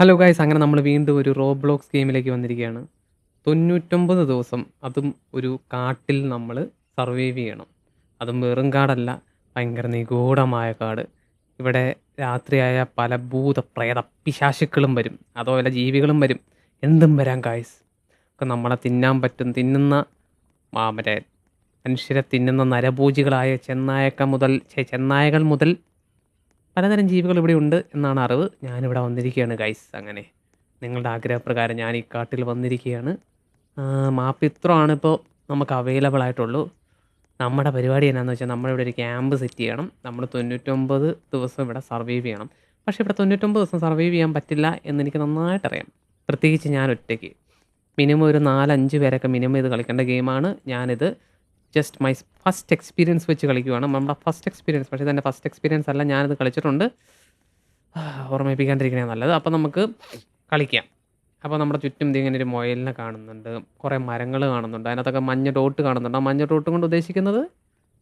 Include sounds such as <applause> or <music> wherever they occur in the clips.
Hello guys അങ്ങനെ നമ്മൾ വീണ്ടും ഒരു റോബ്ലോക്സ് ഗെയിമിലേക്ക് വന്നിരിക്കുകയാണ്. തൊണ്ണൂറ്റൊമ്പത് ദിവസം അതും ഒരു കാട്ടിൽ നമ്മൾ സർവൈവ് ചെയ്യണം. അതും വെറും കാടല്ല ഭയങ്കര നിഗൂഢമായ കാട്. ഇവിടെ രാത്രിയായ പല ഭൂത പ്രേത പിശാശുക്കളും വരും അതുപോലെ ജീവികളും വരും. എന്തും വരാം ഗായ്സ് ഒക്കെ നമ്മളെ തിന്നാൻ പറ്റും. തിന്നുന്ന മറ്റേ മനുഷ്യരെ തിന്നുന്ന നരഭൂജികളായ ചെന്നായക്ക മുതൽ ചെന്നായകൾ മുതൽ പലതരം ജീവികൾ ഇവിടെ ഉണ്ട് എന്നാണ് അറിവ്. ഞാനിവിടെ വന്നിരിക്കുകയാണ് ഗൈസ് അങ്ങനെ നിങ്ങളുടെ ആഗ്രഹപ്രകാരം ഞാൻ ഈ കാട്ടിൽ വന്നിരിക്കുകയാണ്. മാപ്പ് ഇത്രയാണ് ഇപ്പോൾ നമുക്ക് അവൈലബിൾ ആയിട്ടുള്ളൂ. നമ്മുടെ പരിപാടി എന്നാന്ന് വെച്ചാൽ നമ്മളിവിടെ ഒരു ക്യാമ്പ് സെറ്റ് ചെയ്യണം. നമ്മൾ തൊണ്ണൂറ്റൊമ്പത് ദിവസം ഇവിടെ സർവൈവ് ചെയ്യണം. പക്ഷേ ഇവിടെ തൊണ്ണൂറ്റൊമ്പത് ദിവസം സർവൈവ് ചെയ്യാൻ പറ്റില്ല എന്ന് എനിക്ക് നന്നായിട്ടറിയാം. പ്രത്യേകിച്ച് ഞാൻ ഒറ്റയ്ക്ക്. മിനിമം ഒരു നാലഞ്ച് പേരൊക്കെ മിനിമം ഇത് കളിക്കേണ്ട ഗെയിമാണ് ഞാനിത്. ജസ്റ്റ് മൈ ഫസ്റ്റ് എക്സ്പീരിയൻസ് വെച്ച് കളിക്കുവാണ്. നമ്മുടെ ഫസ്റ്റ് എക്സ്പീരിയൻസ് പക്ഷേ ഇതെന്റെ ഫസ്റ്റ് എക്സ്പീരിയൻസ് അല്ല ഞാനിത് കളിച്ചിട്ടുണ്ട്. ഓർമ്മിപ്പിക്കാണ്ടിരിക്കണേ നല്ലത്. അപ്പോൾ നമുക്ക് കളിക്കാം. അപ്പോൾ നമ്മുടെ ചുറ്റും ഇങ്ങനെ ഒരു മൊയലിനെ കാണുന്നുണ്ട്. കുറേ മരങ്ങൾ കാണുന്നുണ്ട്. അതിനകത്തൊക്കെ മഞ്ഞ ഡോട്ട് കാണുന്നുണ്ട്. ആ മഞ്ഞ ഡോട്ട് കൊണ്ട് ഉദ്ദേശിക്കുന്നത്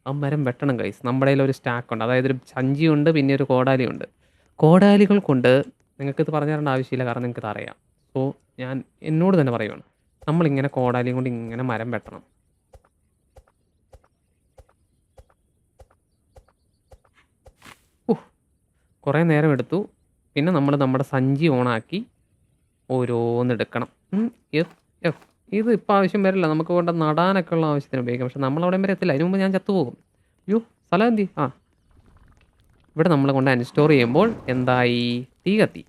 ആ മരം വെട്ടണം കൈസ് നമ്മുടെ ഒരു സ്റ്റാക്ക് ഉണ്ട്. അതായത് ഒരു സഞ്ചിയുണ്ട് പിന്നെ ഒരു കോടാലിയുണ്ട് കോടാലികൾ കൊണ്ട് നിങ്ങൾക്ക് ഇത് പറഞ്ഞു തരേണ്ട ആവശ്യമില്ല കാരണം നിങ്ങൾക്ക് ഇത് അറിയാം. സോ ഞാൻ എന്നോട് തന്നെ പറയുവാണ്. നമ്മളിങ്ങനെ കോടാലിയും കൊണ്ട് ഇങ്ങനെ മരം വെട്ടണം. കുറേ നേരം എടുത്തു. പിന്നെ നമ്മൾ നമ്മുടെ സഞ്ചി ഓണാക്കി ഓരോന്നെടുക്കണം. ഇത് ഇപ്പോൾ ആവശ്യം വരില്ല. നമുക്ക് വേണ്ട നടാനൊക്കെ ഉള്ള ആവശ്യത്തിന് ഉപയോഗിക്കാം. പക്ഷെ നമ്മളവിടെ വരെ എത്തില്ല. അതിന് മുമ്പ് ഞാൻ ചത്തുപോകും അയ്യോ സ്ഥലം എന്തി? ആ. ഇവിടെ നമ്മൾ കൊണ്ട് അൻസ്റ്റോർ ചെയ്യുമ്പോൾ എന്തായി? തീ കത്തി.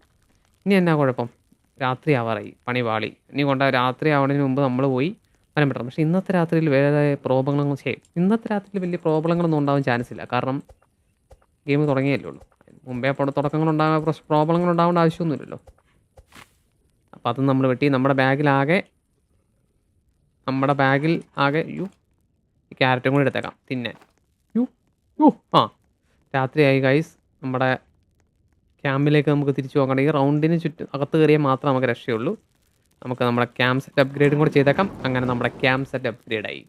ഇനി എന്നാ കുഴപ്പം? രാത്രി ആവാറായി. പണി പാളി. ഇനി കൊണ്ട രാത്രി ആവുന്നതിന് മുമ്പ് നമ്മൾ പോയി വരം പെട്ടണം. പക്ഷേ ഇന്നത്തെ രാത്രിയിൽ വേറെ പ്രോബ്ലങ്ങളൊന്നും ചെയ്യും ഇന്നത്തെ രാത്രിയിൽ വലിയ പ്രോബ്ലങ്ങളൊന്നും ഉണ്ടാവാൻ ചാൻസ് ഇല്ല. കാരണം ഗെയിം തുടങ്ങിയല്ലേ ഉള്ളൂ. മുമ്പേ തുടക്കങ്ങളുണ്ടാകാൻ പ്രോബ്ലങ്ങൾ ഉണ്ടാവേണ്ട ആവശ്യമൊന്നുമില്ലല്ലോ. അപ്പോൾ അത് നമ്മൾ വെട്ടി നമ്മുടെ ബാഗിലാകെ നമ്മുടെ ബാഗിൽ ആകെ യു ഈ ക്യാരറ്റും കൂടി എടുത്തേക്കാം. തിന്നാൻ യു യു. ആ. രാത്രിയായി ഗൈസ് നമ്മുടെ ക്യാമ്പിലേക്ക് നമുക്ക് തിരിച്ചു പോകണം ഈ റൗണ്ടിന് ചുറ്റും അകത്ത് കയറിയാൽ മാത്രമേ നമുക്ക് രക്ഷയുള്ളൂ. നമുക്ക് നമ്മുടെ ക്യാമ്പ് സെറ്റ് അപ്ഗ്രേഡും കൂടി ചെയ്തേക്കാം. അങ്ങനെ നമ്മുടെ ക്യാമ്പ് സെറ്റ് അപ്ഗ്രേഡായി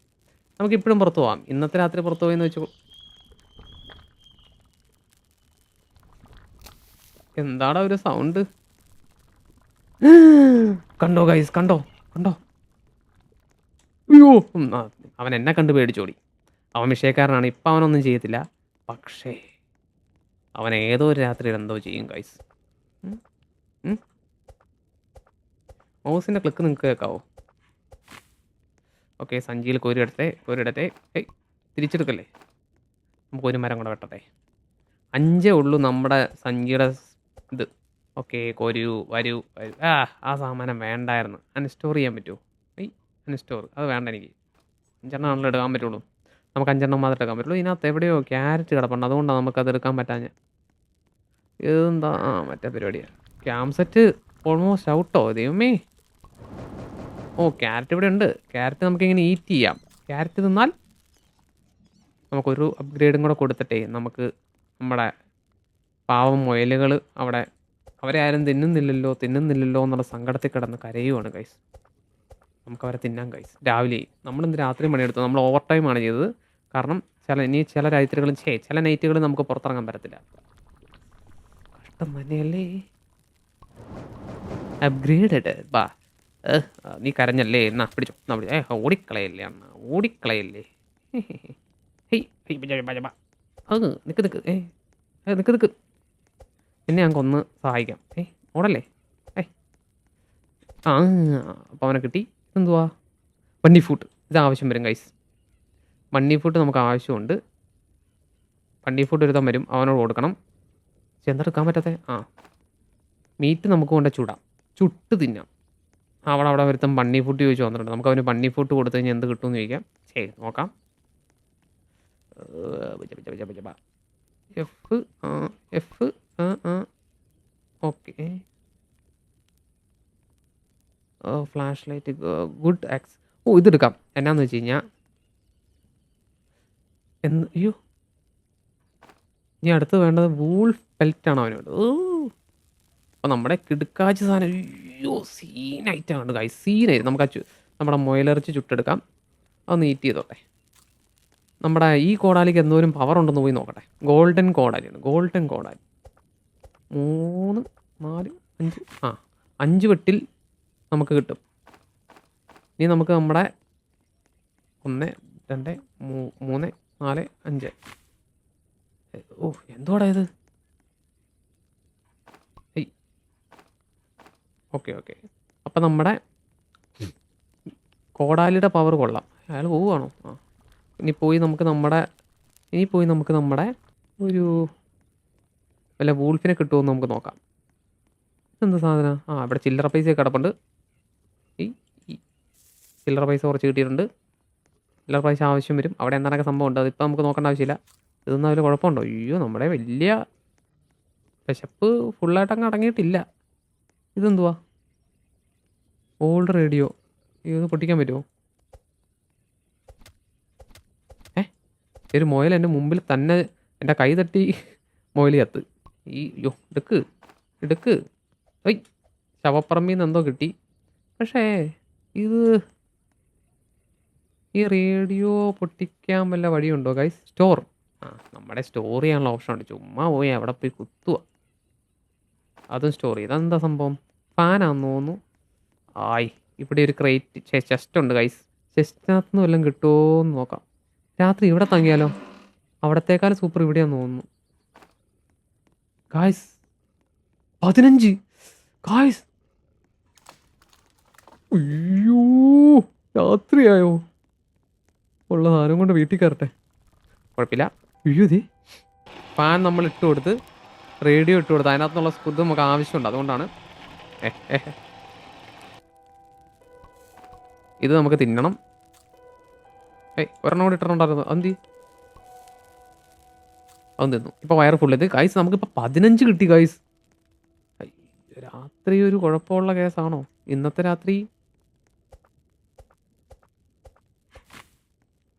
നമുക്ക് ഇപ്പോഴും പുറത്ത് പോകാം ഇന്നത്തെ രാത്രി പുറത്ത് പോയെന്ന് വെച്ചു എന്താടാ ഒരു സൗണ്ട് കണ്ടോ ഗൈസ് കണ്ടോ? കണ്ടോ? അയ്യോ. അവൻ എന്നെ കണ്ട് പേടിച്ചോടി. അവൻ വിഷയക്കാരനാണ് ഇപ്പം അവനൊന്നും ചെയ്യത്തില്ല. പക്ഷേ അവൻ ഏതോ ഒരു രാത്രിയിൽ എന്തോ ചെയ്യും ഗൈസ് മൗസിന്റെ ക്ലിക്ക് നിങ്ങൾക്ക് കേൾക്കാവോ ഓക്കെ സഞ്ചിയിൽ കോരിയെടുത്തെ കോരിയെടുത്തെ ഏയ് തിരിച്ചെടുക്കല്ലേ? നമുക്കൊരു മരം കൂടെ വെട്ടട്ടെ. അഞ്ചേ ഉള്ളൂ നമ്മുടെ സഞ്ചിയുടെ ഇത്. ഓക്കെ കൊരു വരൂ ആ ആ സാമാനം വേണ്ടായിരുന്നു. അൺസ്റ്റോർ ചെയ്യാൻ പറ്റുമോ? ഐ അൺസ്റ്റോർ അത് വേണ്ട എനിക്ക്. അഞ്ചെണ്ണം ആണല്ലോ എടുക്കാൻ പറ്റുള്ളൂ. നമുക്ക് അഞ്ചെണ്ണം മാത്രമേ എടുക്കാൻ പറ്റുള്ളൂ. ഇതിനകത്ത് എവിടെയോ ക്യാരറ്റ് കിടപ്പുണ്ട്. അതുകൊണ്ടാണ് നമുക്കത് എടുക്കാൻ പറ്റാഞ്ഞ ഇതെന്താ? ആ മറ്റേ പരിപാടിയാണ് ക്യാം സെറ്റ് ഓൾമോസ്റ്റ് ഔട്ടോ ദൈവമേ. ഓ ക്യാരറ്റ് ഇവിടെ ഉണ്ട്. ക്യാരറ്റ് നമുക്കിങ്ങനെ ഈറ്റ് ചെയ്യാം. ക്യാരറ്റ് തിന്നാൽ നമുക്കൊരു അപ്ഗ്രേഡും കൂടെ കൊടുത്തിട്ടേ നമുക്ക് നമ്മുടെ പാവം മുയലുകൾ അവിടെ അവരെ ആരും തിന്നുന്നില്ലല്ലോ തിന്നുന്നില്ലല്ലോ എന്നുള്ള സങ്കടത്തിൽ കിടന്ന് കരയുവാണ് ഗൈസ് നമുക്ക് അവരെ തിന്നാൻ ഗൈസ് രാവിലെ നമ്മളിന്ന് രാത്രി പണിയെടുത്തു നമ്മൾ ഓവർ ടൈമാണ് ചെയ്തത്. കാരണം ചില ഇനി ചില രാത്രികളും ചേ ചില നൈറ്റുകളും നമുക്ക് പുറത്തിറങ്ങാൻ പറ്റത്തില്ല. കഷ്ടം തന്നെയല്ലേ? അപ്ഗ്രേഡഡ് ബാ. നീ കരഞ്ഞല്ലേ? എന്നാ പിടിച്ചോ. എന്നാ പിടിച്ചോ. ഏ ഓടിക്കളയല്ലേ അണ്ണ? ഓടിക്കളയല്ലേ? ഹെയ് നിക്ക് നിക്ക്. ഏ, നിക്ക് നിക്ക്. എന്നെ ഞങ്ങൾക്ക് ഒന്ന് സഹായിക്കാം ഏ ഓടല്ലേ? ഏ. ആ അപ്പോൾ അവനെ കിട്ടി. എന്തുവാ വണ്ടി ഫുഡ് ഇത് ആവശ്യം വരും ഗൈസ് വണ്ടി ഫുഡ് നമുക്ക് ആവശ്യമുണ്ട്. വണ്ടി ഫുഡ് ഒരുത്തം വരും. അവനോട് കൊടുക്കണം. ചെന്നെടുക്കാൻ പറ്റാത്ത? ആ. മീറ്റ് നമുക്ക് കൊണ്ട് ചൂടാം. ചുട്ട് തിന്നാം. അവിടെ അവിടെ വരുത്തും വണ്ണി ഫുഡ് ചോദിച്ചു വന്നിട്ടുണ്ട്. നമുക്ക് അവന് വണ്ണി ഫുഡ് കൊടുത്തു കഴിഞ്ഞാൽ എന്ത് കിട്ടുമെന്ന് ചോദിക്കാം. ശരി നോക്കാം. F F okay flash light good axe ഓ ഇതെടുക്കാം എന്നാന്ന് വെച്ച് കഴിഞ്ഞാൽ എന്ന് അയ്യോ. ഇനി അടുത്ത് വേണ്ടത് വൂൾ പെൽറ്റാണ് അവന് ഓ. അപ്പോൾ നമ്മുടെ കിടുക്കാച്ചി സാധനം അയ്യോ സീനായിട്ടാണ് കൈ സീനായി നമുക്ക് ആ നമ്മുടെ മുയലിറച്ചി ചുട്ടെടുക്കാം. അത് നീറ്റ് ചെയ്തോട്ടെ. നമ്മുടെ ഈ കോടാലിക്ക് എന്തോരം പവർ ഉണ്ടെന്ന് പോയി നോക്കട്ടെ. ഗോൾഡൻ കോടാലിയാണ് ഗോൾഡൻ കോടാലി. മൂന്ന് നാല് അഞ്ച്. ആ അഞ്ച് വെട്ടിൽ നമുക്ക് കിട്ടും. ഇനി നമുക്ക് നമ്മുടെ ഒന്ന് രണ്ട് മൂന്ന് നാല് അഞ്ച്. ഓ എന്തുവാടാ ഇത്? Okay okay. അപ്പം നമ്മുടെ കോടാലിയുടെ പവർ കൊള്ളാം. അയാൾ പോവുകയാണോ? ആ. ഇനി പോയി നമുക്ക് നമ്മുടെ ഇനി പോയി നമുക്ക് നമ്മുടെ ഒരു വല്ല വൂൾഫിനെ കിട്ടുമോ എന്ന് നമുക്ക് നോക്കാം. ഇതെന്ത് സാധനം? ആ ഇവിടെ ചില്ലറ പൈസ കിടപ്പുണ്ട്. ഈ ചില്ലറ പൈസ കുറച്ച് കിട്ടിയിട്ടുണ്ട്. ചില്ലറ പൈസ ആവശ്യം വരും. അവിടെ എന്താണൊക്കെ സംഭവം ഉണ്ട് അതിപ്പോൾ നമുക്ക് നോക്കേണ്ട ആവശ്യമില്ല. ഇതൊന്നും അതിൽ കുഴപ്പമുണ്ടോ? അയ്യോ നമ്മുടെ വലിയ വിശപ്പ് ഫുള്ളായിട്ട് അങ്ങ് അടങ്ങിയിട്ടില്ല. ഇതെന്തുവാ? Old radio. ഇത് പൊട്ടിക്കാൻ പറ്റുമോ? ഏ? ഒരു മുയൽ എന്റെ മുമ്പിൽ തന്നെ എന്റെ കൈ തട്ടി മുയൽ കത്ത് ഈ യോ എടുക്ക് എടുക്ക്. ഐ ശവപ്പറമ്പിൽ നിന്ന് എന്തോ കിട്ടി. പക്ഷേ ഇത് ഈ റേഡിയോ പൊട്ടിക്കാൻ വല്ല വഴിയുണ്ടോ ഗൈസ് സ്റ്റോർ ആ നമ്മുടെ സ്റ്റോർ ചെയ്യാനുള്ള ഓപ്ഷൻ ഉണ്ട്. ചുമ്മാ പോയി അവിടെ പോയി കുത്തുക. അതും സ്റ്റോർ ചെയ്ത്. അതെന്താ സംഭവം? ഫാനാന്ന് തോന്നുന്നു. ആയി ഇവിടെ ഒരു ക്രേറ്റ് ചെസ്റ്റ് ഉണ്ട് ഗൈസ് ചെസ്റ്റിനകത്ത് നിന്ന് വല്ലതും കിട്ടുമോ എന്ന് നോക്കാം. രാത്രി ഇവിടെ തങ്ങിയാലോ? അവിടത്തേക്കാൾ സൂപ്പർ ഇവിടെയാന്ന് തോന്നുന്നു. ഗായ്സ് പതിനഞ്ച്. ഗായ്സ് അയ്യോ രാത്രിയായോ. ഉള്ള സാധനം കൊണ്ട് വീട്ടിൽ കയറട്ടെ. കുഴപ്പമില്ല. അയ്യോ ഇതേ ഫാൻ നമ്മൾ ഇട്ട് കൊടുത്ത് റേഡിയോ ഇട്ട് കൊടുത്ത് അതിനകത്തുനിന്നുള്ള സ്കുത് നമുക്ക് ആവശ്യമുണ്ട്. അതുകൊണ്ടാണ്. ഇത് നമുക്ക് തിന്നണം. ഏയ് ഒരെണ്ണം കൂടി ഇട്ടിട്ടുണ്ടായിരുന്നു അതെന്തി അതും തിന്നു. ഇപ്പം വയറ് ഫുള്ളത് ഇത്. ഗൈസ് നമുക്കിപ്പോൾ പതിനഞ്ച് കിട്ടി ഗൈസ് രാത്രി ഒരു കുഴപ്പമുള്ള കേസാണോ? ഇന്നത്തെ രാത്രി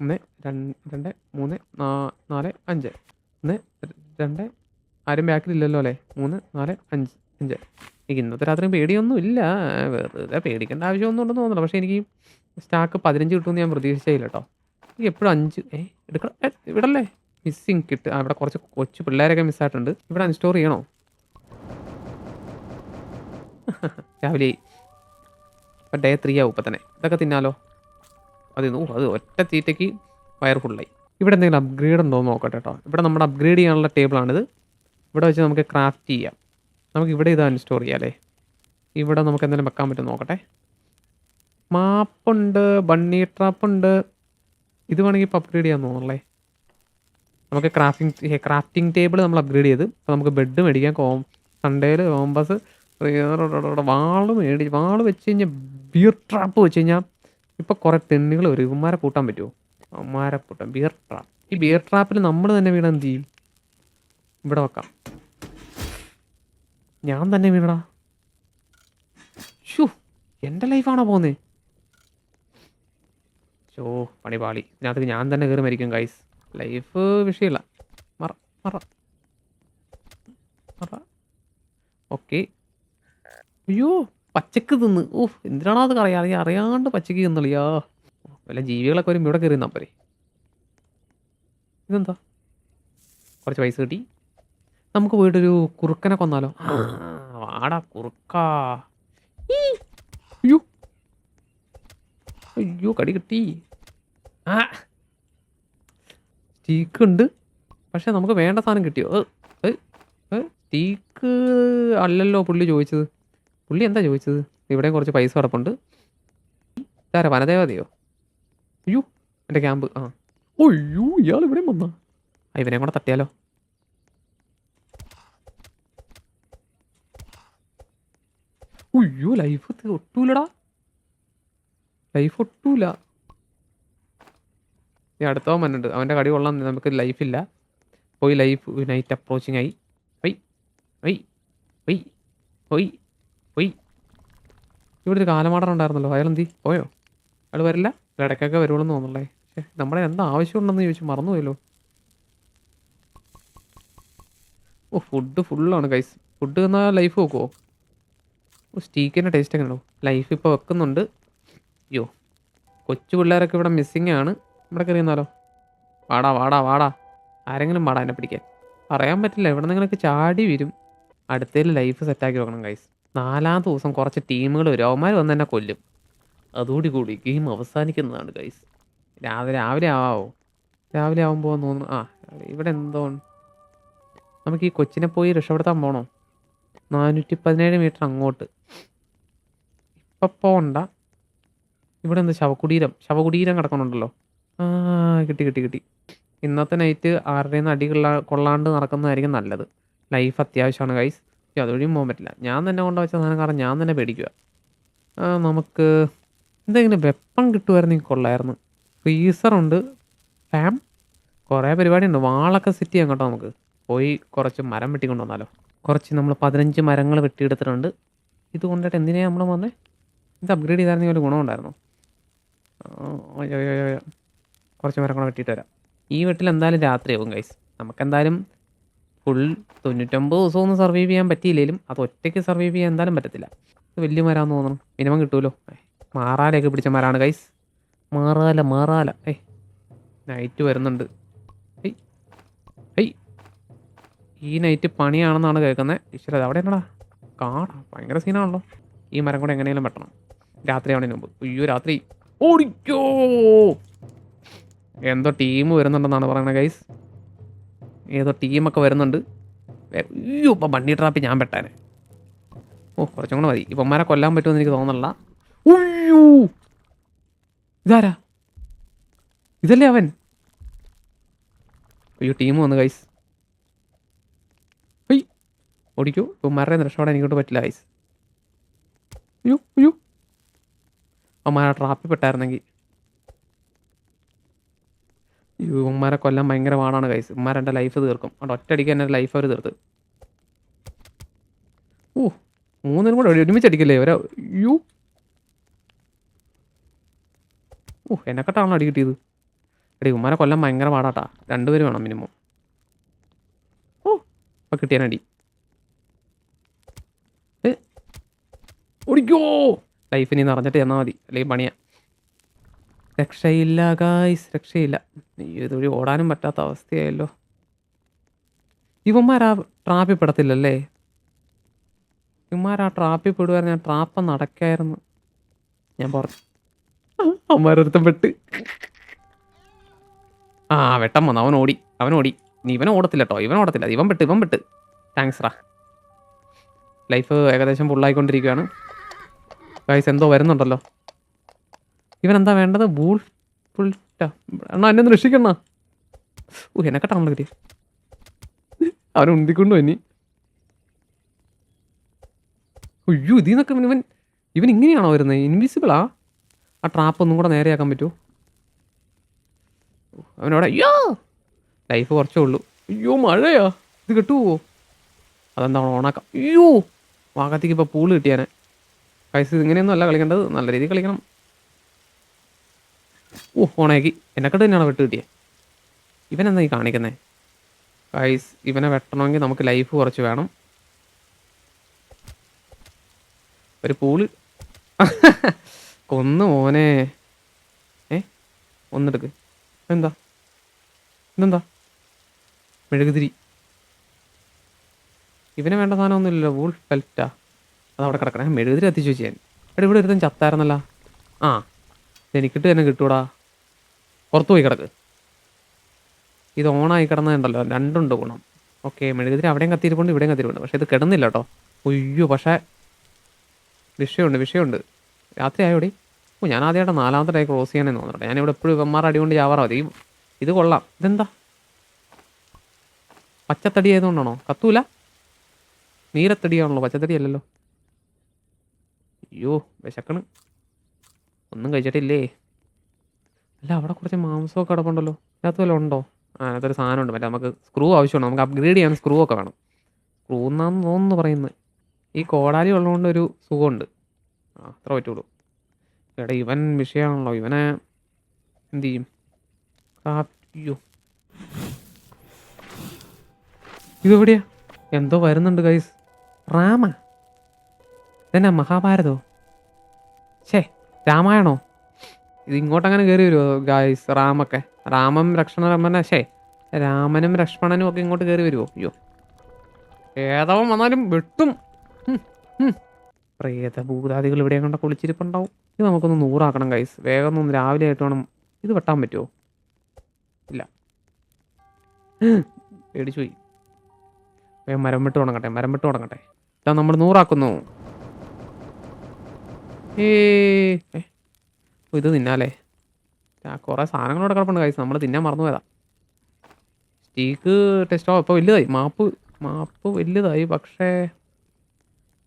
ഒന്ന് രണ്ട് മൂന്ന് നാല് അഞ്ച്. ഒന്ന് രണ്ട് ആരും ബാക്കിലില്ലല്ലോ അല്ലേ? മൂന്ന് നാല് അഞ്ച് അഞ്ച്. എനിക്ക് ഇന്നത്തെ രാത്രി പേടിയൊന്നും ഇല്ല വെറുതെ പേടിക്കേണ്ട ആവശ്യമൊന്നും ഉണ്ടെന്ന് തോന്നുന്നില്ല. പക്ഷേ എനിക്ക് സ്റ്റാക്ക് പതിനഞ്ച് കിട്ടുമെന്ന് ഞാൻ പ്രതീക്ഷിച്ചില്ല കേട്ടോ. എനിക്ക് എപ്പോഴും അഞ്ച്. ഏ എടുക്കണം. ഇവിടല്ലേ? മിസ്സിങ് കിട്ട്. അവിടെ കുറച്ച് കൊച്ചു പിള്ളേരൊക്കെ മിസ്സായിട്ടുണ്ട്. ഇവിടെ അൺസ്റ്റോർ ചെയ്യണോ? <laughs> രാവിലെ ഇപ്പം ഡേ ത്രീ ആവും ഇപ്പം തന്നെ. ഇതൊക്കെ തിന്നാലോ? അത് ഓ അത് ഒറ്റ തീറ്റയ്ക്ക് വയർ ഫുള്ളായി ഇവിടെ എന്തെങ്കിലും അപ്ഗ്രേഡ് ഉണ്ടോ എന്ന് നോക്കട്ടെ കേട്ടോ ഇവിടെ നമ്മുടെ അപ്ഗ്രേഡ് ചെയ്യാനുള്ള ടേബിളാണിത് ഇവിടെ വെച്ച് നമുക്ക് ക്രാഫ്റ്റ് ചെയ്യാം. നമുക്ക് ഇവിടെ ഇത് സ്റ്റോർ ചെയ്യാം അല്ലേ? ഇവിടെ നമുക്ക് എന്തെങ്കിലും വെക്കാൻ പറ്റും നോക്കട്ടെ. മാപ്പുണ്ട് ബണ്ണി ട്രാപ്പുണ്ട് ഇത് വേണമെങ്കിൽ ഇപ്പോൾ അപ്ഗ്രേഡ് ചെയ്യാൻ തോന്നുന്നല്ലേ നമുക്ക് ക്രാഫ്റ്റിംഗ് ക്രാഫ്റ്റിംഗ് ടേബിൾ നമ്മൾ അപ്ഗ്രേഡ് ചെയ്ത്. അപ്പോൾ നമുക്ക് ബെഡ് മേടിക്കാം. കോം സൺഡേയിൽ കോമ്പസ് വാൾ മേടി വാൾ വെച്ച് കഴിഞ്ഞാൽ ബിയർ ട്രാപ്പ് വെച്ച് കഴിഞ്ഞാൽ ഇപ്പം കുറേ തെണ്ണികൾ വരും. ഇവന്മാരെ പൂട്ടാൻ പറ്റുമോ അവന്മാരെ പൂട്ടാൻ ബിയർ ട്രാപ്പ് ഈ ബിയർ ട്രാപ്പിൽ നമ്മൾ തന്നെ വീണ എന്ത് ചെയ്യും? ഇവിടെ വെക്കാം. ഞാൻ തന്നെ വീണടാ. ഷൂ എന്റെ ലൈഫാണോ പോകുന്നത് ഷോ പണി പാളി. ഇതിനകത്ത് ഞാൻ തന്നെ കയറി മരിക്കും ഗൈസ് ലൈഫ് വിഷയമില്ല മറ മറ മറ. ഓക്കെ അയ്യോ പച്ചക്ക് തിന്ന്. ഓ എന്തിനാണോ അത് അറിയാ അറിയാ അറിയാണ്ട് പച്ചക്ക് തിന്നളിയാ. വല്ല ജീവികളൊക്കെ വരും ഇവിടെ കയറി നിന്നാ പോരെ. ഇതെന്താ? കുറച്ച് പൈസ കിട്ടി. നമുക്ക് പോയിട്ടൊരു കുറുക്കനെ കൊന്നാലോ? വാടാ കുറുക്കാ. അയ്യോ. അയ്യോ കടി കിട്ടി. ആ. സ്റ്റീക്ക് ഉണ്ട്. പക്ഷെ നമുക്ക് വേണ്ട സാധനം കിട്ടിയോ? സ്റ്റീക്ക് അല്ലല്ലോ പുള്ളി ചോദിച്ചത്. പുള്ളി എന്താ ചോദിച്ചത്? ഇവിടെയും കുറച്ച് പൈസ കിടപ്പുണ്ട്. ഇതാരാ? വനദേവതയോ? അയ്യോ എന്റെ ക്യാമ്പ്. ആ. ഓയ്യോ ഇയാൾ ഇവിടെയും വന്നാ. ഇവനെ കൂടെ തട്ടിയാലോ? ഉയ്യോ ലൈഫ് ഒട്ടൂലടാ. ലൈഫ് ഒട്ടൂല. ഈ അടുത്തവൻ വന്നിട്ടുണ്ട്. അവന്റെ കടി കൊള്ളാൻ നമുക്ക് ലൈഫില്ല പോയി ലൈഫ് നൈറ്റ് അപ്രോച്ചിങ് ആയി. വൈ വൈ വൈ വൈ ഇവിടെ ഒരു കാലമാടൻ ഉണ്ടായിരുന്നല്ലോ. അയാൾ എന്തി പോയോ? അയാൾ വരില്ല. ഇടയ്ക്കൊക്കെ വരുവുള്ളൂ എന്ന് തോന്നുന്നല്ലേ പക്ഷേ നമ്മുടെ എന്താ ആവശ്യമുണ്ടെന്ന് ചോദിച്ചു മറന്നുപോയല്ലോ ഓ ഫുഡ് ഫുള്ളാണ് കൈസ് ഫുഡ് എന്നാൽ ലൈഫ് വെക്കുമോ ഓ സ്റ്റീക്കിന്റെ ടേസ്റ്റ് ഉണ്ടോ ലൈഫ് ഇപ്പോൾ വെക്കുന്നുണ്ട്. അയ്യോ കൊച്ചു പിള്ളേരൊക്കെ ഇവിടെ മിസ്സിങ് ആണ്. ഇവിടെ കയറിയെന്നാലോ വാടാ വാടാ വാടാ. ആരെങ്കിലും വാടാ എന്നെ പിടിക്കാൻ. പറയാൻ പറ്റില്ല. ഇവിടെ നിങ്ങളൊക്കെ ചാടി വരും. അടുത്തേൽ ലൈഫ് സെറ്റാക്കി വെക്കണം ഗൈസ് നാലാം ദിവസം കുറച്ച് ടീമുകൾ വരും. അവന്മാർ വന്ന് എന്നെ കൊല്ലും. അതോടി കൂടി ഗെയിം അവസാനിക്കുന്നതാണ് ഗൈസ് രാവിലെ രാവിലെ ആവോ. രാവിലെ ആവുമ്പോൾ തോന്നുന്നു ആ ഇവിടെ എന്തോ നമുക്ക് ഈ കൊച്ചിനെ പോയി രക്ഷപ്പെടുത്താൻ പോണോ? നാനൂറ്റി പതിനേഴ് മീറ്റർ അങ്ങോട്ട്. ഇപ്പം പോകണ്ട ഇവിടെ എന്ത് ശവകുടീരം? ശവകുടീരം കിടക്കണുണ്ടല്ലോ. ആ കിട്ടി കിട്ടി കിട്ടി. ഇന്നത്തെ നൈറ്റ് ആരുടെയും അടി കൊള്ളാ കൊള്ളാണ്ട് നടക്കുന്നതായിരിക്കും നല്ലത്. ലൈഫ് അത്യാവശ്യമാണ് ഗൈസ് അതുവഴിയും പോകാൻ പറ്റില്ല ഞാൻ തന്നെ കൊണ്ടുവച്ച സാധനം കാരണം ഞാൻ തന്നെ പേടിക്കുക. നമുക്ക് എന്തെങ്കിലും വെപ്പൺ കിട്ടുമായിരുന്നെങ്കിൽ കൊള്ളായിരുന്നു. ഫ്രീസറുണ്ട് ഫാം. കുറേ പരിപാടിയുണ്ട്. വാളൊക്കെ സെറ്റ് ചെയ്യാം കേട്ടോ നമുക്ക്. പോയി കുറച്ച് മരം വെട്ടിക്കൊണ്ട് വന്നാലോ കുറച്ച് നമ്മൾ പതിനഞ്ച് മരങ്ങൾ വെട്ടിയെടുത്തിട്ടുണ്ട്. ഇത് കൊണ്ടിട്ട് എന്തിനാ നമ്മൾ വന്നേ? ഇത് അപ്ഗ്രേഡ് ചെയ്തായിരുന്നെങ്കിൽ ഒരു ഗുണമുണ്ടായിരുന്നു. കുറച്ച് മരങ്ങൾ വെട്ടിയിട്ട് വരാം. ഈ വെട്ടിൽ എന്തായാലും രാത്രിയാവും ഗൈസ് നമുക്കെന്തായാലും ഫുൾ തൊണ്ണൂറ്റൊമ്പത് ദിവസം ഒന്നും സർവൈവ് ചെയ്യാൻ പറ്റിയില്ലെങ്കിലും അത് ഒറ്റയ്ക്ക് സർവൈവ് ചെയ്യാൻ എന്തായാലും പറ്റത്തില്ല. വലിയ മരാന്ന് തോന്നണം. മിനിമം കിട്ടുമല്ലോ മാറാലയൊക്കെ പിടിച്ച മരാണ് ഗൈസ് മാറാല മാറാല. ഏയ് നൈറ്റ് വരുന്നുണ്ട്. ഏയ് ഏയ്. ഈ നൈറ്റ് പണിയാണെന്നാണ് കേൾക്കുന്നത് ഈശ്വര അവിടെ എന്നടാ? കാണാം. ഭയങ്കര സീനാണല്ലോ ഈ മരം കൂടെ എങ്ങനെയെങ്കിലും വെട്ടണം. രാത്രി ആവണതിന് മുമ്പ്. അയ്യോ രാത്രി. ഓടിക്കോ! എന്തോ ടീം വരുന്നുണ്ടെന്നാണ് പറയുന്നത് ഗൈസ് ഏതോ ടീമൊക്കെ വരുന്നുണ്ട്. അയ്യോ ഇപ്പം ബണ്ണി ട്രാപ്പ് ഞാൻ പെട്ടാനെ ഓ കുറച്ചും കൂടെ മതി. ഇപ്പന്മാരെ കൊല്ലാൻ പറ്റുമെന്ന് എനിക്ക് തോന്നണില്ല ഉയ്യോ! ഇതാരാ? ഇതല്ലേ അവൻ? അയ്യോ ടീം വന്നു ഗൈസ് അയ്യ ഓടിക്കൂ. ഇപ്പന്മാരുടെ രക്ഷപ്പെടാൻ എനിക്കോട്ട് പറ്റില്ല ഗൈസ് അയ്യോ അയ്യോ. അവന്മാരെ ട്രാപ്പിൽ പെട്ടായിരുന്നെങ്കിൽ ഇവന്മാരെ കൊല്ലാൻ ഭയങ്കര പാടാണ് കൈസ് ഇവന്മാർ എന്റെ ലൈഫ് തീർക്കും. അവിടെ ഒറ്റയടിക്ക് എന്റെ ലൈഫ് അവർ തീർത്ത്. ഓ മൂന്നിനും കൂടെ ഒരു- ഒരുമിച്ച് അടിക്കില്ലേ? ഒരു യു ഓ എന്നെക്കെട്ടാണല്ലോ അടി കിട്ടിയത്. എടി ഉമ്മാരെ കൊല്ലാൻ ഭയങ്കര പാടാട്ടാ. രണ്ടുപേര് വേണം മിനിമം ഓ അപ്പം കിട്ടിയാനടി ഓടിക്കോ. ലൈഫ് ഇനി നിറഞ്ഞിട്ട് ചെന്നാൽ മതി. അല്ലെങ്കിൽ പണിയാ. രക്ഷയില്ല ഗായ്സ് രക്ഷയില്ല ഇതുവഴി ഓടാനും പറ്റാത്ത അവസ്ഥയായല്ലോ. ഇവന്മാർ ആ ട്രാപ്പിൽ പെടത്തില്ലല്ലേ ഇവന്മാർ ആ ട്രാപ്പിൽ പെടുവായിരുന്നു ഞാൻ ട്രാപ്പ് നടക്കായിരുന്നു. ഞാൻ പറഞ്ഞു അമ്മമാരടുത്തും പെട്ട്. ആ വെട്ടം വന്നു. അവൻ ഓടി. അവൻ ഓടി. നീ ഇവൻ ഓടത്തില്ല കേട്ടോ ഇവൻ ഓടത്തില്ല. ഇവൻ പെട്ട് ഇവൻ പെട്ട്. താങ്ക്സ് റാ ലൈഫ് ഏകദേശം ഫുള്ളായിക്കൊണ്ടിരിക്കുകയാണ് ഗായ്സ് എന്തോ വരുന്നുണ്ടല്ലോ. ഇവൻ വേണ്ടത്? ബൂൾ ഫുൾട്ട അണ്ണാ എന്നെ ഒന്ന് രക്ഷിക്കണ്ണ ഓ എന്നെ കട്ടാണല്ലോ കിട്ടിയ അവൻ ഉന്തിക്കൊണ്ടു ഇനി. അയ്യോ ഇതിൽ നിന്നൊക്കെ ഇവൻ ഇവൻ ഇങ്ങനെയാണോ വരുന്നത് ഇൻവിസിബിളാ ആ? ട്രാപ്പ് ഒന്നും കൂടെ നേരെയാക്കാൻ പറ്റുമോ അവനവിടെ അയ്യോ! ലൈഫ് കുറച്ചേ ഉള്ളൂ. അയ്യോ മഴയാ. ഇത് കിട്ടുമോ അതെന്താ ഓണാക്കാം? അയ്യോ! വാഗത്തേക്ക് ഇപ്പോൾ പൂൾ കിട്ടിയാനെ. പൈസ ഇങ്ങനെയൊന്നും അല്ല കളിക്കേണ്ടത്. നല്ല രീതിയിൽ കളിക്കണം. ഓ ഓണാക്കി. എന്നെക്കട്ട് തന്നെയാണ് വെട്ട് കിട്ടിയത് ഇവനെന്താ ഈ കാണിക്കുന്നത് കൈസ് ഇവനെ വെട്ടണമെങ്കിൽ നമുക്ക് ലൈഫ് കുറച്ച് വേണം. ഒരു പൂൾ. <laughs> കൊന്നു മോനെ. ഏ? ഒന്നെടുക്ക്. എന്താ ഇതെന്താ? മെഴുകുതിരി. ഇവന് വേണ്ട സാധനമൊന്നുമില്ലല്ലോ വൂൾ ഫെൽറ്റാ അതവിടെ കിടക്കണേ. മെഴുകുതിരി എത്തിച്ചു വെച്ച് ഞാൻ. ഇവിടെ ഒരുത്തും ചത്തായിരുന്നല്ല. ആ എനിക്കിട്ട് തന്നെ കിട്ടൂടാ. പുറത്തു പോയി കിടക്ക്. ഇത് ഓണായി കിടന്നതുണ്ടല്ലോ രണ്ടുണ്ട് ഗുണം. ഓക്കെ മെഴുകുതിരി അവിടെയും കത്തിയിരിപ്പുണ്ട് ഇവിടെയും കത്തിയിരിപ്പുണ്ട്. പക്ഷേ ഇത് കിടന്നില്ല കേട്ടോ. ഒയ്യോ പക്ഷേ വിഷയമുണ്ട് വിഷയമുണ്ട്. രാത്രി ആയോടി? ഓ ഞാൻ ആദ്യമായിട്ട് നാലാമത്തെ ഡേ ക്രോസ് ചെയ്യാനേ തോന്നുന്നുണ്ട്. ഞാനിവിടെ എപ്പോഴും ഇവന്മാർ അടികൊണ്ട് ചാവാറാ. മതി ഇത് കൊള്ളാം. ഇതെന്താ? പച്ചത്തടി ആയതുകൊണ്ടാണോ? കത്തൂല. നീരത്തടിയാണല്ലോ പച്ചത്തടി അല്ലല്ലോ. അയ്യോ വിശക്കണ്. ഒന്നും കഴിച്ചിട്ടില്ലേ? അല്ല അവിടെ കുറച്ച് മാംസമൊക്കെ കിടപ്പുണ്ടല്ലോ. അതിനകത്ത് വല്ലതും ഉണ്ടോ? ആ അതിനകത്തൊരു സാധനമുണ്ട്. മറ്റേ നമുക്ക് സ്ക്രൂ ആവശ്യമാണ് നമുക്ക് അപ്ഗ്രേഡ് ചെയ്യാൻ സ്ക്രൂ ഒക്കെ വേണം. സ്ക്രൂ എന്നാന്ന് തോന്നുന്നു പറയുന്നത്. ഈ കോടാലി ഉള്ളതുകൊണ്ട് ഒരു സുഖമുണ്ട്. ആ അത്ര പറ്റുള്ളൂ. എടാ ഇവൻ വിഷയമാണല്ലോ. ഇവനെ എന്ത് ചെയ്യും? കാപ്പിയോ ഇതെവിടെയാ എന്തോ വരുന്നുണ്ട് ഗൈസ് റാമ? ഇതെന്നാ മഹാഭാരതോ? ഛേ രാമായണോ? ഇത് ഇങ്ങോട്ടങ്ങനെ കയറി വരുമോ ഗായ്സ് റാമൊക്കെ രാമം ലക്ഷ്മണരമന ശേ രാമനും ലക്ഷ്മണനും ഒക്കെ ഇങ്ങോട്ട് കയറി വരുമോ അയ്യോ. ഏതവൻ വന്നാലും വെട്ടും. ഉം, ഉം. പ്രേത ഭൂതാദികൾ ഇവിടെ കണ്ടൊക്കെ കുളിച്ചിരിപ്പുണ്ടാവും. ഇത് നമുക്കൊന്ന് നൂറാക്കണം ഗൈസ് വേഗം ഒന്ന് രാവിലെ ആയിട്ട് വേണം ഇത് വെട്ടാൻ പറ്റുമോ ഇല്ല. പേടിച്ചു പോയി. മരം വെട്ട് തുടങ്ങട്ടെ മരം വെട്ട് തുടങ്ങട്ടെ. ഇതാ നമ്മൾ നൂറാക്കുന്നു. ഇത് തിന്നാലേ. കുറെ സാധനങ്ങളോടെ കിടപ്പുണ്ട് കൈസ് നമ്മൾ തിന്നാൻ മറന്നു പോയതാ സ്റ്റീക്ക് ടെസ്റ്റോ ഇപ്പോൾ വലുതായി. മാപ്പ് മാപ്പ് വലുതായി പക്ഷേ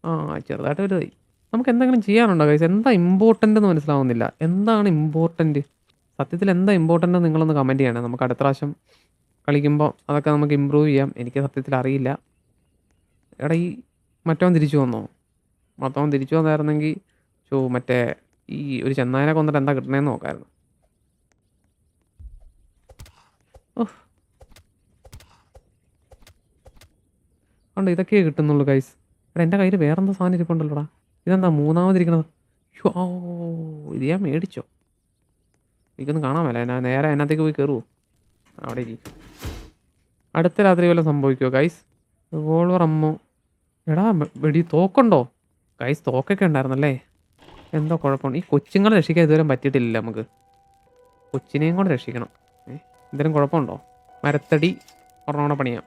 ആ ചെറുതായിട്ട് വലുതായി. നമുക്ക് എന്തെങ്കിലും ചെയ്യാനുണ്ടോ കൈസ് എന്താ ഇമ്പോർട്ടന്റ് എന്ന് മനസ്സിലാവുന്നില്ല. എന്താണ് ഇമ്പോർട്ടന്റ് സത്യത്തിൽ എന്താ ഇമ്പോർട്ടന്റ് നിങ്ങളൊന്ന് കമന്റ് ചെയ്യണേ. നമുക്ക് അടുത്ത പ്രാവശ്യം കളിക്കുമ്പോൾ അതൊക്കെ നമുക്ക് ഇമ്പ്രൂവ് ചെയ്യാം. എനിക്ക് സത്യത്തിൽ അറിയില്ല. എടാ ഈ മറ്റവൻ തിരിച്ചു വന്നോ? മറ്റവൻ തിരിച്ചു വന്നായിരുന്നെങ്കിൽ ചോ മറ്റേ ഈ ഒരു ചെന്നായനെ കൊന്നിട്ട് എന്താ കിട്ടണേന്ന് നോക്കായിരുന്നു. ഓഹ് ഉണ്ട് ഇതൊക്കെ കിട്ടുന്നുള്ളൂ ഗൈസ് എടാ എന്റെ കയ്യിൽ വേറെന്താ സാധനം ഇരിപ്പുണ്ടല്ലോടാ. ഇതെന്താ മൂന്നാമതിരിക്കണത്? ഓ ഇത് ഞാൻ മേടിച്ചോ? എനിക്കൊന്നും കാണാൻ മേല. ഞാൻ നേരെ അതിനകത്തേക്ക് പോയി കയറുമോ അവിടെ ഇരിക്കും. അടുത്ത രാത്രി വല്ലതും സംഭവിക്കുമോ ഗൈസ് റിവോൾവർ അമ്മോ. എടാ വെടി തോക്കുണ്ടോ? ഗൈസ് തോക്കൊക്കെ ഉണ്ടായിരുന്നല്ലേ? എന്തോ കുഴപ്പമാണ് ഈ കൊച്ചുങ്ങളെ രക്ഷിക്കാൻ ഇതുവരെ പറ്റിയിട്ടില്ല നമുക്ക്. കൊച്ചിനെയും കൂടെ രക്ഷിക്കണം. ഏഹ് എന്തെങ്കിലും കുഴപ്പമുണ്ടോ? മരത്തടി ഒരെണ്ണം പണിയാം.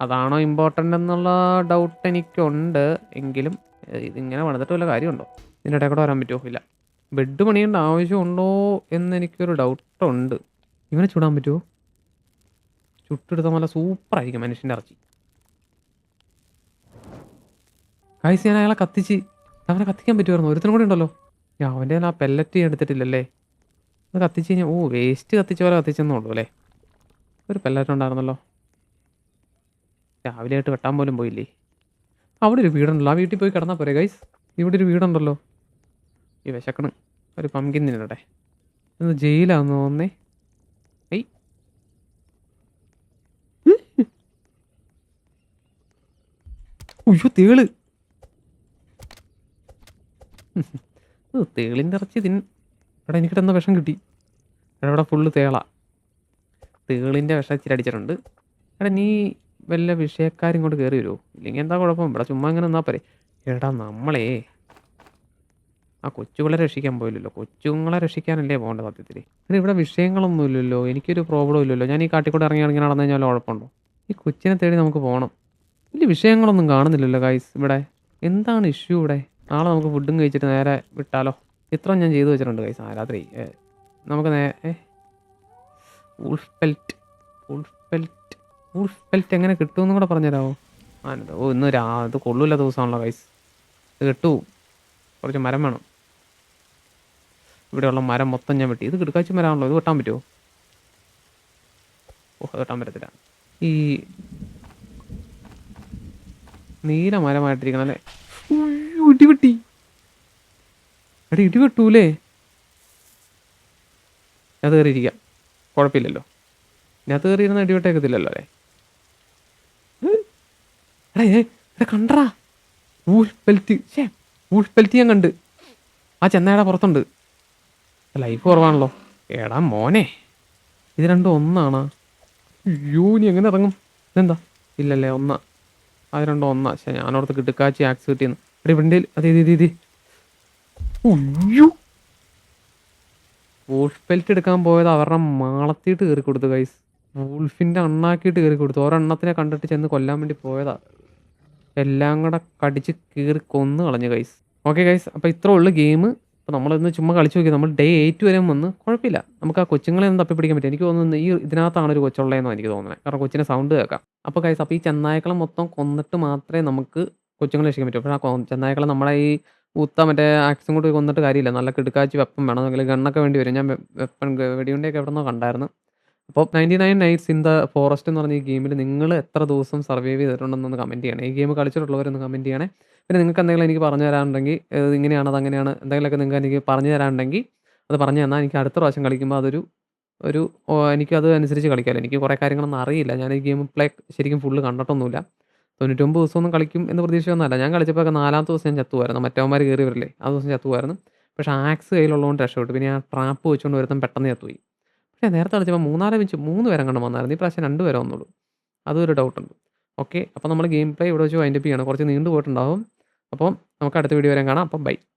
അതാണോ ഇമ്പോർട്ടന്റ് എന്നുള്ള ഡൗട്ട് എനിക്കുണ്ട്. എങ്കിലും ഇതിങ്ങനെ പണിതിട്ട് വല്ല കാര്യമുണ്ടോ? ഇതിന്റെ ഇടയിൽ കൂടെ വരാൻ പറ്റുമോ? ഇല്ല. ബെഡ് പണിയേണ്ട ആവശ്യമുണ്ടോ എന്ന് എനിക്കൊരു ഡൗട്ടുണ്ട് ഇവനെ ചൂടാൻ പറ്റുമോ? ചുട്ടെടുത്ത നല്ല സൂപ്പറായിരിക്കും മനുഷ്യന്റെ ഇറച്ചി. കായ്സ് ഞാൻ അയാളെ കത്തിച്ച് അവനെ കത്തിക്കാൻ പറ്റുമായിരുന്നു. ഒരുത്തനും കൂടി ഉണ്ടല്ലോ. ഞാൻ അവന്റെ ആ പെല്ലറ്റ് എടുത്തിട്ടില്ലല്ലേ. അത് കത്തിച്ച് കഴിഞ്ഞാൽ ഓ വേസ്റ്റ് കത്തിച്ച പോലെ കത്തിച്ചെന്നേ ഉള്ളൂ അല്ലേ? ഒരു പെല്ലറ്റ് ഉണ്ടായിരുന്നല്ലോ. രാവിലെ ആയിട്ട് വെട്ടാൻ പോലും പോയില്ലേ? അവിടെ ഒരു വീടുണ്ടല്ലോ. ആ വീട്ടിൽ പോയി കിടന്നാൽ പോരെ ഗൈസ് ഇവിടെ ഒരു വീടുണ്ടല്ലോ. ഈ വിശക്കണ്. ഒരു പമ്പിൻ തിന്നട്ടെ ഇന്ന് ജയിലാന്ന് തോന്നേ ഏയ്. ഉയ്യോ തേൾ. തേളിന്റെ ഇറച്ചി തിൻ ഇവിടെ എനിക്ക് കിട്ടുന്ന വിഷം കിട്ടി. എടാ ഇവിടെ ഫുള്ള് തേള. തേളിന്റെ വിഷം ഇച്ചിരി അടിച്ചിട്ടുണ്ട്. എടാ നീ വല്ല വിഷയക്കാരും ഇങ്ങോട്ട് കയറി വരുമോ ഇല്ലെങ്കിൽ എന്താ കുഴപ്പം? ഇവിടെ ചുമ്മാ ഇങ്ങനെ നിന്നാ പോരെ. എടാ നമ്മളേ. ആ കൊച്ചുകളെ രക്ഷിക്കാൻ പോയില്ലല്ലോ. കൊച്ചുങ്ങളെ രക്ഷിക്കാനല്ലേ പോകേണ്ടത് സത്യത്തിൽ പിന്നെ ഇവിടെ വിഷയങ്ങളൊന്നും ഇല്ലല്ലോ. എനിക്കൊരു പ്രോബ്ലം ഇല്ലല്ലോ. ഞാൻ ഈ കാട്ടിക്കൂടെ ഇറങ്ങി ഇറങ്ങി നടന്നു കഴിഞ്ഞാൽ കുഴപ്പമുണ്ടോ? ഈ കൊച്ചിനെ തേടി നമുക്ക് പോകണം വലിയ വിഷയങ്ങളൊന്നും കാണുന്നില്ലല്ലോ ഗൈസ് ഇവിടെ. എന്താണ് ഇഷ്യൂ ഇവിടെ? നാളെ നമുക്ക് ഫുഡും കഴിച്ചിട്ട് നേരെ വിട്ടാലോ? ഇത്ര ഞാൻ ചെയ്തു വെച്ചിട്ടുണ്ട് കൈസ രാത്രി നമുക്ക് നേ ഉൾഫെൽറ്റ് ഉൾഫെൽറ്റ് പെൽറ്റ് എങ്ങനെ കിട്ടുമെന്നും കൂടെ പറഞ്ഞുതരാമോ? ആ ഓ ഇന്ന് രാ ഇത് കൊള്ളൂല ദിവസമാണല്ലോ കൈസ് ഇത് കിട്ടൂ. കുറച്ച് മരം വേണം. ഇവിടെയുള്ള മരം മൊത്തം ഞാൻ വെട്ടി. ഇത് കിടക്കാച്ചി മരമാണല്ലോ ഇത് വെട്ടാൻ പറ്റുമോ? ഓ അത് വെട്ടാൻ പറ്റത്തില്ല. ഈ നീല മരമായിട്ടിരിക്കണം അല്ലേ ഉയ്യോ, ഇടി വെട്ടി എടാ ഇടി വെട്ടൂലേ അത് കയറിയിരിക്കാം. കുഴപ്പമില്ലല്ലോ. ഇതിനകത്ത് കയറിയിരുന്ന ഇടി വെട്ടേക്കത്തില്ലല്ലോ അല്ലേ? എടാ ഏ എടാ കണ്ടറാ. വൂൾഫ് ഷേ വൂൾഫ് ഞാൻ കണ്ട്. ആ ചെന്നൈയുടെ പുറത്തുണ്ട്. ലൈഫ് കുറവാണല്ലോ. എടാ മോനെ. ഇത് രണ്ടും ഒന്നാണോ. അയ്യോ നീ എങ്ങനെ ഇറങ്ങും? ഇതെന്താ? ഇല്ലല്ലേ ഒന്നാ. അത് രണ്ടും ഒന്നാ. ഞാനോടത്ത് കിട്ടുക്കാച്ചി ആക്സ് കിട്ടിയെന്ന്. എടി വണ്ടിയിൽ അതെ ഇത് ഇത്. വൂൾഫ് പെൽറ്റ് എടുക്കാൻ പോയത് അവരുടെ മാളത്തിയിട്ട് കയറി കൊടുത്തു ഗൈസ് വൂൾഫിന്റെ അണ്ണാക്കിയിട്ട് കയറി കൊടുത്തു. ഒരെണ്ണത്തിനെ കണ്ടിട്ട് ചെന്ന് കൊല്ലാൻ വേണ്ടി പോയതാ. എല്ലാം കൂടെ കടിച്ച് കീറി കൊന്ന് കളഞ്ഞു ഗൈസ് ഓക്കെ ഗൈസ് അപ്പോൾ ഇത്ര ഉള്ളു ഗെയിം അപ്പോൾ നമ്മളിന്ന് ചുമ്മാ കളിച്ചു നോക്കി. നമ്മൾ ഡേ എയ്റ്റ് വരെ വന്ന് കുഴപ്പമില്ല. നമുക്ക് ആ കൊച്ചുങ്ങളെ ഒന്ന് തപ്പി പിടിക്കാൻ പറ്റും. എനിക്ക് തോന്നുന്നു ഈ ഇതിനകത്താണ് ഒരു കൊച്ചുള്ളതെന്നാണ് എനിക്ക് തോന്നുന്നത് കാരണം കൊച്ചിനെ സൗണ്ട് കേൾക്കാം. അപ്പോൾ ഗൈസ് അപ്പോൾ ഈ ചെന്നായക്കളെ മൊത്തം കൊന്നിട്ട് മാത്രമേ നമുക്ക് കൊച്ചുങ്ങളെ രക്ഷിക്കാൻ പറ്റൂ. അപ്പോൾ ആ ചെന്നായക്കളെ നമ്മളെ ഈ ഊത്ത മറ്റേ ആക്സും കൂടി കൊന്നിട്ട് കാര്യമില്ല. നല്ല കിടുക്കാച്ചി വെപ്പൻ വേണം. അല്ലെങ്കിൽ ഗണ്ണൊക്കെ വേണ്ടി വരും. ഞാൻ വെപ്പൻ വെടിയുണ്ടൊക്കെ എവിടെ നിന്നോ കണ്ടായിരുന്നു. അപ്പോൾ ninety nine nights in the forest എന്ന് പറഞ്ഞ ഈ ഗെയിമിൽ നിങ്ങൾ എത്ര ദിവസം സർവൈവ് ചെയ്തിട്ടുണ്ടെന്നൊന്ന് കമന്റ് ചെയ്യണം. ഈ ഗെയിം കളിച്ചിട്ടുള്ളവരൊന്ന് കമന്റ് ചെയ്യണേ. പിന്നെ നിങ്ങൾക്ക് എന്തെങ്കിലും എനിക്ക് പറഞ്ഞു തരാനുണ്ടെങ്കിൽ ഇത് ഇങ്ങനെയാണ് അത് അങ്ങനെയാണ് എന്തെങ്കിലുമൊക്കെ നിങ്ങൾക്ക് എനിക്ക് പറഞ്ഞു തരാനുണ്ടെങ്കിൽ അത് പറഞ്ഞു തന്നാൽ എനിക്ക് അടുത്ത പ്രാവശ്യം കളിക്കുമ്പോൾ അതൊരു ഒരു എനിക്ക് എനിക്കത് അനുസരിച്ച് കളിക്കാമല്ലോ എനിക്ക് കുറേ കാര്യങ്ങളൊന്നും അറിയില്ല. ഞാൻ ഈ ഗെയിം പ്ലേ ശരിക്കും ഫുള്ള് കണ്ടിട്ടൊന്നുമില്ല. തൊണ്ണൂറ്റൊമ്പത് ദിവസമൊന്നും കളിക്കും എന്ന് പ്രതീക്ഷയൊന്നുമല്ല. ഞാൻ കളിച്ചപ്പോൾ നാലാമത്തെ ദിവസം ഞാൻ ചത്തുമായിരുന്നു മറ്റവന്മാർ കയറി വരില്ലേ ആ ദിവസം ചത്തുമായിരുന്നു പക്ഷേ ആക്സ് കയ്യിലുള്ളതുകൊണ്ട് രക്ഷപ്പെട്ടു. പിന്നെ ആ ട്രാപ്പ് വെച്ചുകൊണ്ട് ഒരുത്തം പെട്ടെന്ന് ചത്തുപോയി. പക്ഷേ നേരത്തെ കളിച്ചപ്പോൾ മൂന്നാൽ വെച്ച് മൂന്ന് പേരെ കണ്ട് വന്നായിരുന്നു. ഈ പ്രാവശ്യം രണ്ട് പേരെ വന്നുള്ളൂ. അതൊരു ഡൗട്ടുണ്ട് ഓക്കെ അപ്പോൾ നമ്മൾ ഗെയിം പ്ലേ ഇവിടെ വെച്ച് വൈൻഡപ്പ് ചെയ്യണം. കുറച്ച് നീണ്ടു പോയിട്ടുണ്ടാവും അപ്പം നമുക്ക് അടുത്ത വീഡിയോ വരെ കാണാം. അപ്പം ബൈ